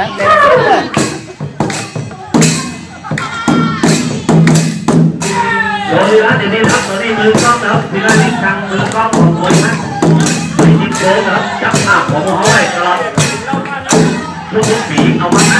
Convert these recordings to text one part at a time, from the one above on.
นั้นเต็มที่เลยโดยร้านเดี๋ยวนี้ครับตอนนี้มือกล้องนะครั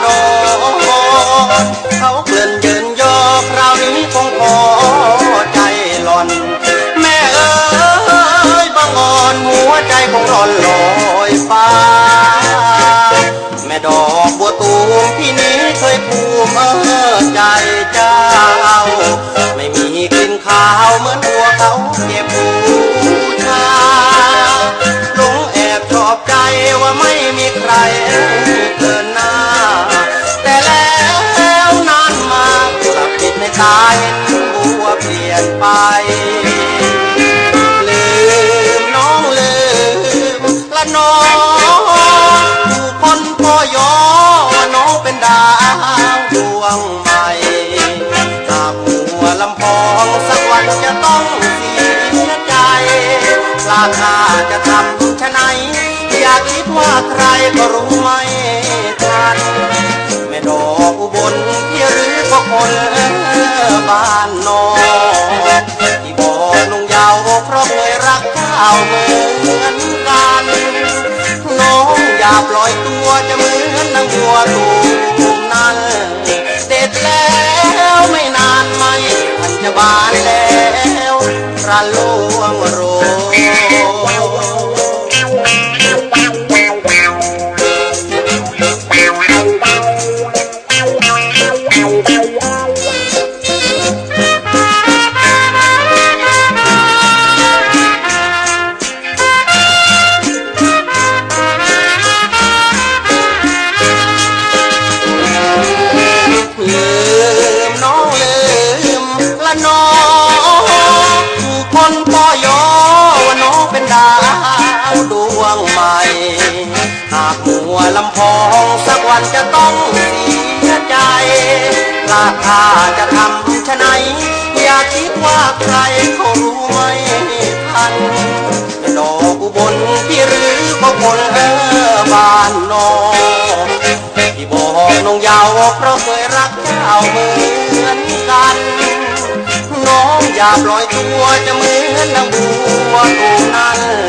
เออใจเจ้า ไม่มีกลิ่นขาวเหมือนบัวเขาเก็บบูชาหลงแอบชอบใจว่าไม่มีใครเกินหน้า แต่แล้วนานมากลับติดในตาเห็นบัวเปลี่ยนไป พลาดท่าจะทำชะไหน อย่าคิดว่าใครก็รู้ไม่ทันแม่ดอกอุบลที่หรือก็คนบ้านนอกที่บอกลุงยาวเพราะเคยรักเจ้าเหมือนกันน้องอย่าปล่อยตัวจะเหมือนนางวัวตูมนั้นเด็ดแล้วไม่นานไม่ทันจะบานแล้วระลวงร ต้องเสียใจพลาดท่าจะทำชะไหน อย่าคิดว่าใครเขารู้ไม่ทันดอกอุบลที่รื้อก็คนเออบ้านนอกที่บอกน้องยาวเพราะเคยรักเจ้าเหมือนกัน น้องอย่าปล่อยตัวจะเหมือนนางบัวตูนั้นเด็ดแล้วนั้น